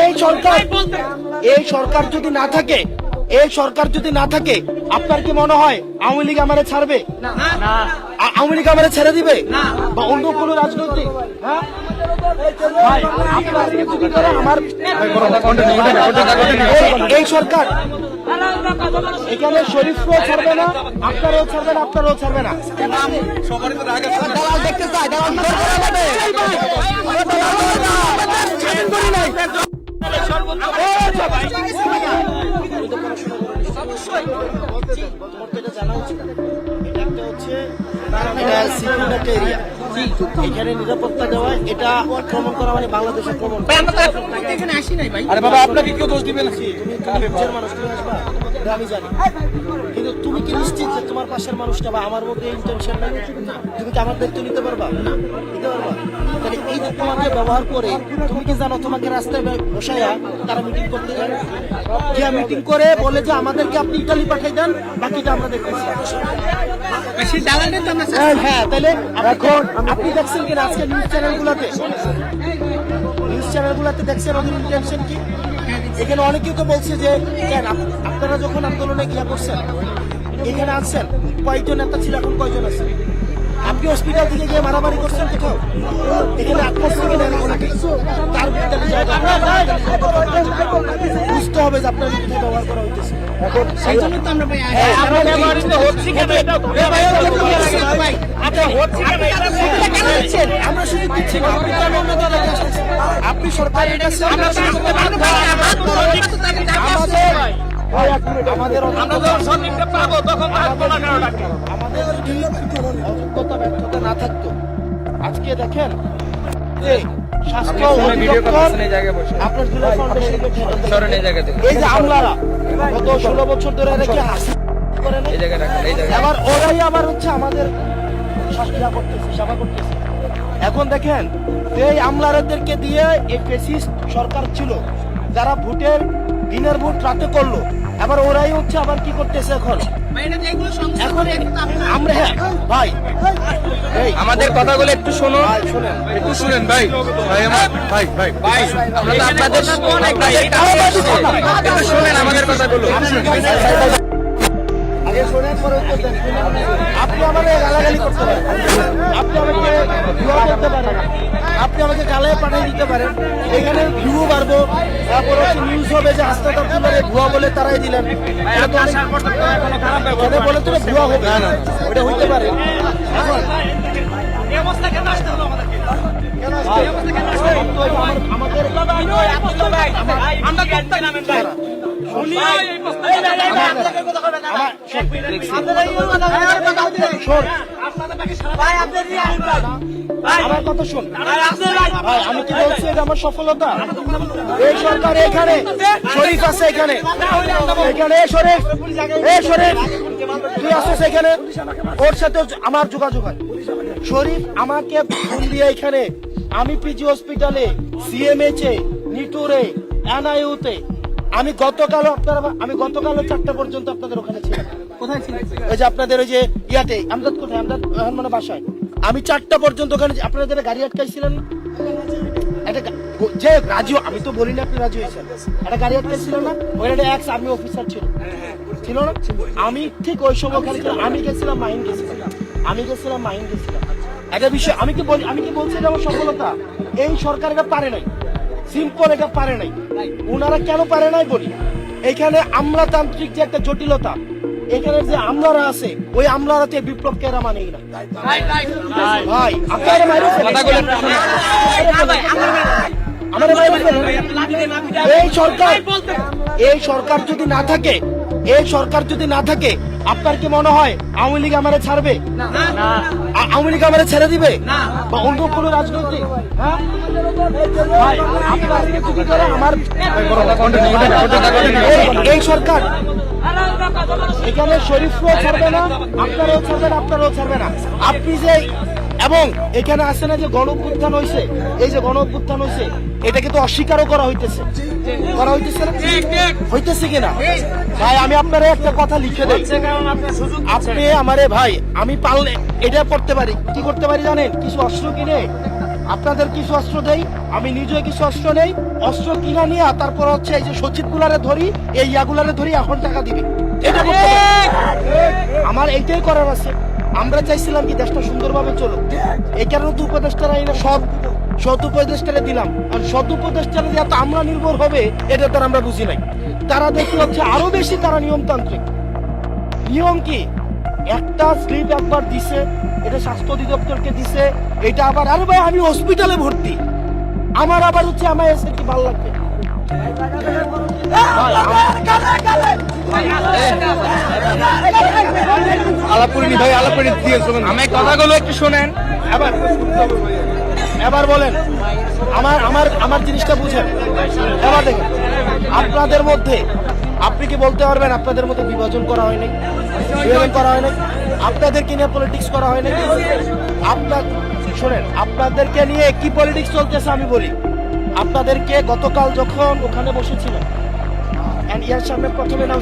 এই সরকার এই সরকার যদি না থাকে এই সরকার যদি না থাকে আপনার কি মনে হয় আওয়ামী লীগ আমারে ছাড়বে আওয়ামী লীগ আমারে ছেড়ে দিবে বা অন্য কোনো রাজনৈতিক হ্যাঁ? ভাই, আপনার যদি করে আমার এই- সরকার এখানে শরীফকেও ছাড়বে না আপনারও ছাড়বে না আপনারও ছাড়বে না দালাল দেখতে চাই দালাল জানা উচিত এটা একটা হচ্ছে সিকিউরিটি এরিয়া এখানে নিরাপত্তা দেওয়া এটা আক্রমণ করা মানে বাংলাদেশ আক্রমণ আরে বাবা আপনাকে কেউ দোষ দিবে না নিজের মানুষ তুমি আসবা? আমি জানি। কিন্তু তুমি কি নিশ্চিত যে তোমার পাশের মানুষটা বা আমার মধ্যে ইন্টেনশন নাই? তুমি কি আমার দায়িত্ব নিতে পারবা? না নিতে পারবা। তাহলে এই যে তোমাকে ব্যবহার করে তুমি কি জানো তোমাকে রাস্তায় বসাইয়া তারা মিটিং করতে যায়? গিয়া মিটিং করে বলে যে আমাদেরকে আপনি ইটালি পাঠিয়ে দেন বাকিটা আমরা দেখতেছি। হ্যাঁ, হ্যাঁ তাহলে এখন আপনি দেখছেন কিনা আজকে নিউজ চ্যানেলগুলোতে নিউজ চ্যানেলগুলোতে দেখছেন ওদের ইন্টেনশন কি? এখানে অনেকেই তো বলছে যে, কেন? আপনারা যখন আন্দোলনে গিয়া করছেন এখানে আসছেন কয়েকজন নেতা ছিল, এখন কয়জন আছে আপনি হসপিটাল থেকে গিয়ে মারামারি করছেন কোথাও এখানে আত্মস্থকে নেন ওনাকে তার বুঝতে হবে যে আপনার বিরুদ্ধে ব্যবহার করা হইতেছে এখন সেই জন্য তো আমরা হ্যাঁ, আমরা কেন দিচ্ছি আপনি অন্য দলের আমাদের অযোগ্যতা ব্যর্থতা না থাকতো আজকে দেখেন স্বাস্থ্য আপনার এই যে আমলারা গত ষোলো বছর ধরে রেখে ওরাই আবার হচ্ছে আমাদের সেবা করতেছে। এখন দেখেন এই আমলারাদেরকে দিয়ে এই ফেসিস্ট সরকার ছিল যারা ভোটের দিনের ভোট রাতে করল এবার ওরাই হচ্ছে আবার কি করতেছে এখন এখন আমরা হ্যাঁ ভাই এই আমাদের কথাগুলো একটু শোনো একটু শুনেন ভাই ভাই আমার ভাই ভাই ভাই আপনাদের আপনাদের শুনেন আমাদের কথাগুলো আপনি আমাকে গালাগালি করতে পারেন। আপনি আমাকে দোয়া করতে পারেন। আপনি আমাকে গালায় পাঠিয়ে দিতে পারেন। এখানে ভিউ বাড়বো। তারপর হচ্ছে নিউজ হবে যে হাসপাতাল তুলে ভুয়া বলে তারাই দিলেন। বলে তো ভুয়া হবে। না না ওটা হইতে পারে। এখন কেন আসছে? তো আমার- আমাদের শোন আমার আমি কি বলছি এটা আমার সফলতা এই সরকার এখানে শরীফ আছে এখানে এখানে শরীফ এ শরীফ তুই এখানে ওর সাথে আমার যোগাযোগ হয় শরীফ আমাকে ফোন দিয়ে এখানে আমি পিজি হসপিটালে সিএমএইচ এ নিটুরে এনআইউতে আমি গতকাল আপনারা আমি গতকালও চারটা পর্যন্ত আপনাদের ওখানে ছিলাম। কোথায় ছিলেন? ওই যে আপনাদের ওই যে ইয়াতে আমদাদ কোথায়? আমদাদ মানে বাসায়। আমি চারটা পর্যন্ত ওখানে আপনাদের গাড়ি আটকাইছিলেন? একটা যে রাজু আমি তো বলি না আপনি রাজু হয়েছেন। একটা গাড়ি আটকাইছিল না? এক্স আর্মি অফিসার ছিল। ছিল না? আমি ঠিক ওই সময় ওখানে ছিলাম। আমি গেছিলাম মাহিন গেছিলাম। আমি গেছিলাম মাহিন গেছিলাম। একটা বিষয় আমি কি বলি আমি কি বলছি এটা আমার সফলতা? এই সরকার এটা পারে নাই। সিম্পল এটা পারে নাই। ওনারা কেন পারে নাই বলি? এখানে আমলাতান্ত্রিক যে একটা জটিলতা এখানে যে আমলারা আছে ওই আমলারাতে বিপ্লব এরা মানেই না। ভাই আপনারা ফেলেন। এই সরকার এই সরকার যদি না থাকে এই সরকার যদি না থাকে আপনার কি মনে হয় আওয়ামী লীগ আমারে ছাড়বে? আওয়ামী লীগ আমারে ছেড়ে দিবে? বা অন্য কোনো রাজনৈতিক? হ্যাঁ? আমার এই- এই সরকার। এখানে শরীফও ছাড়বে না আপনারও ছাড়বে না আপনারও ছাড়বে না। আপনি যে এবং এখানে আছে না যে গণ অভ্যুত্থান হয়েছে এই যে গণ অভ্যুত্থান হয়েছে এটাকে তো অস্বীকারও করা হইতেছে। করা হইতেছে না? হইতেছে কিনা? ভাই আমি আপনার একটা কথা লিখে দেই। আপনি আমারে ভাই আমি পারলে এটা করতে পারি। কি করতে পারি জানেন? কিছু অস্ত্র কিনে। আপনাদের কিছু অস্ত্র দেই আমি নিজে কিছু অস্ত্র নেই। অস্ত্র কিনা নিয়ে তারপর হচ্ছে এই যে সচিব গুলারে ধরি এই ইয়াগুলারে ধরি এখন টাকা দিবি। এটা করতে আমার এইটাই করার আছে। আমরা চাইছিলাম কি দেশটা সুন্দরভাবে চলুক। এই কারণে তো উপদেষ্টারা এই সব সৎ উপদেষ্টারে দিলাম। আর সৎ উপদেষ্টারা যে এত আমরা নির্ভর হবে, এটা তার আমরা বুঝি নাই। তারা দেখতে হচ্ছে আরও বেশি তারা নিয়মতান্ত্রিক। নিয়ম কি? একটা স্লিপ একবার দিছে, এটা স্বাস্থ্য অধিদপ্তরকে দিছে, এটা আবার আরে ভাই, আমি হসপিটালে ভর্তি। আমার আবার হচ্ছে আমার এসে কি ভালো লাগবে? ভাই আলাপ করে দিয়ে শোনেন আমি কথাগুলো একটু শোনেন। এবার এবার বলেন আমার আমার আমার জিনিসটা বুঝেন। এবার দেখেন আপনাদের মধ্যে আপনি কি বলতে পারবেন আপনাদের মধ্যে বিভাজন করা হয়নি? বিভাজন করা হয়নি? আপনাদেরকে নিয়ে পলিটিক্স করা হয়নি? আপনার শোনেন আপনাদেরকে নিয়ে কি পলিটিক্স চলতেছে আমি বলি। আপনাদেরকে গতকাল যখন ওখানে বসেছিলেন এর সামনে প্রথমে নাম